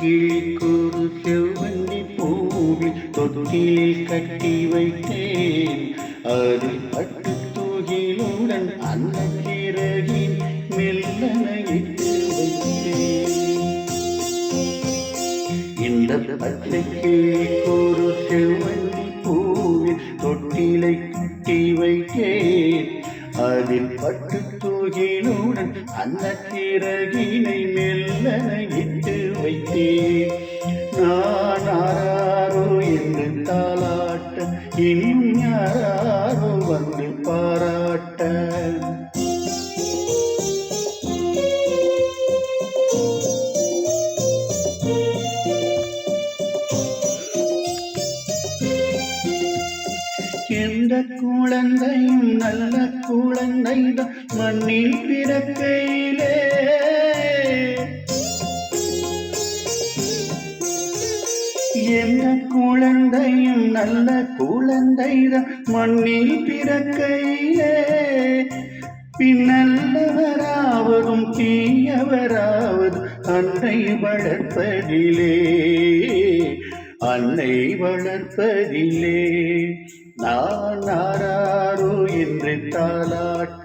கிளிக்கூறு செவ்வந்தி பூவில் தொட்டிலில் கட்டி வைத்தேன். அதில் பட்டு தூகிலுடன் அந்த சிறகின் மெல்லன இட்டு வைத்தேன். இந்த பச்சை கிளிக்கூறு செவ்வந்தி பூவில் தொட்டிலை கட்டி வைத்தேன். அதில் பட்டு தூகினுடன் அந்த சிறகினை மெல்லன இட்டு வைத்தேன். நான் ஆராரோ என்று தாளாட்ட இன்னும் யாராரோ வந்து பாராட்ட. நல்ல குழந்தைதான் மண்ணில் பிறக்கையிலே. என்ன குழந்தையும் நல்ல குழந்தைதான் மண்ணில் பிறக்கையிலே. பின்னல்லவராவதும் தீயவராவது அன்னை வளர்ப்பதிலே. அன்னை வளர்ப்பதிலே. நானா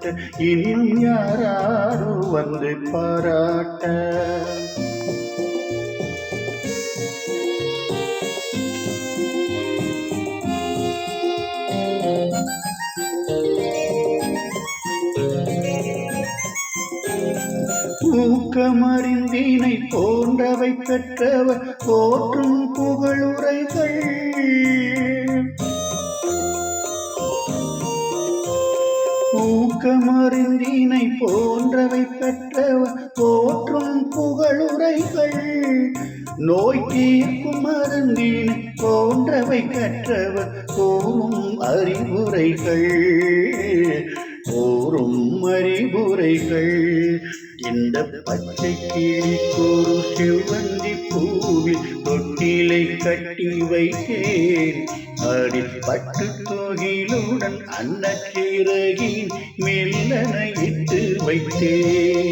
தாளாட்ட இன்னும் யாராரோ வந்து பாராட்ட. ஊக்கமறிந்தீனை போன்றவை பெற்றவர் போற்றும் புகழுரைகள் ஊக்கமறிந்தினை போன்றவை பெற்றவர் போற்றும் புகழுரைகள். நோய் தீர்க்கும் மருந்தினை போன்றவை கற்றவர் கூறும் அறிவுரைகள். கூறும் அறிவுரைகள். இந்த பச்சை கிளி கூறும் சிவந்தி பூவில் தொட்டிலை கட்டி வைத்தேன். அடிப்பட்டு தொகிலுடன் அன்னச்சிறகின் மெல்லன இட்டு வைத்தேன்.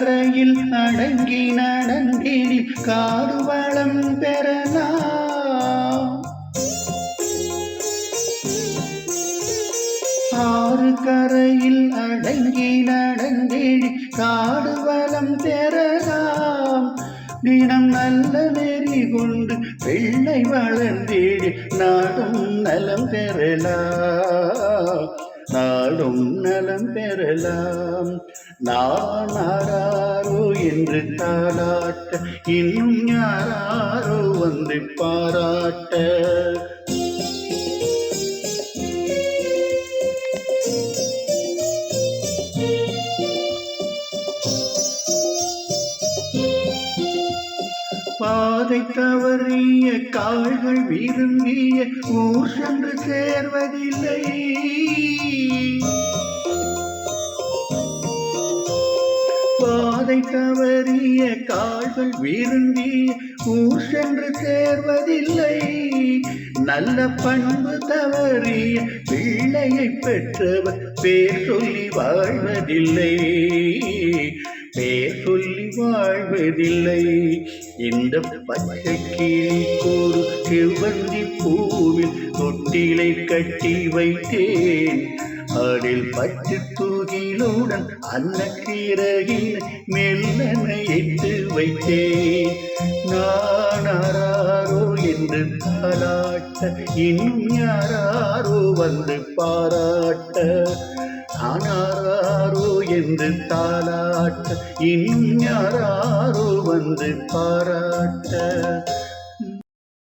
கரையில் அடங்கி நடந்தேனி காடுவளம் பெறலாம் ஆறு கரையில் அடங்கி நடந்தேனி காடுவளம் பெறலாம் தினம் நல்ல நெறி கொண்டு வெள்ளை வளர்ந்தேடி நாடும் நலம் பெறலாம். நாடும் நலம் பெறலாம். நான் ஆராரோ என்று தாளாட்ட இன்னும் யாராரோ வந்து பாராட்ட. பாதை தவறிய கால்கள் விரும்பிய ஊர் சென்று சேர்வதில்லை. வாசல் விரும்பி ஊர் சென்று சேர்வதில்லை. நல்ல பண்பு தவறி பிள்ளையை பெற்றவர் பேர் சொல்லி வாழ்வதில்லை. பேர் சொல்லி வாழ்வதில்லை. இந்த பச்சை கீழ்கோடு செவ்வந்தி பூவில் தொட்டிலை கட்டி வைத்தேன். அதில் பட்டு தூ தூகிலுடன் அன்னக்கீரகின் மெல்லன எட்டு வைத்தேன். நானாரோ என்று பாராட்ட இன்னும் யாராரோ வந்து பாராட்ட. ஆனாரோ என்று தாளாட்ட இன்னும் யாராரோ வந்து பாராட்ட.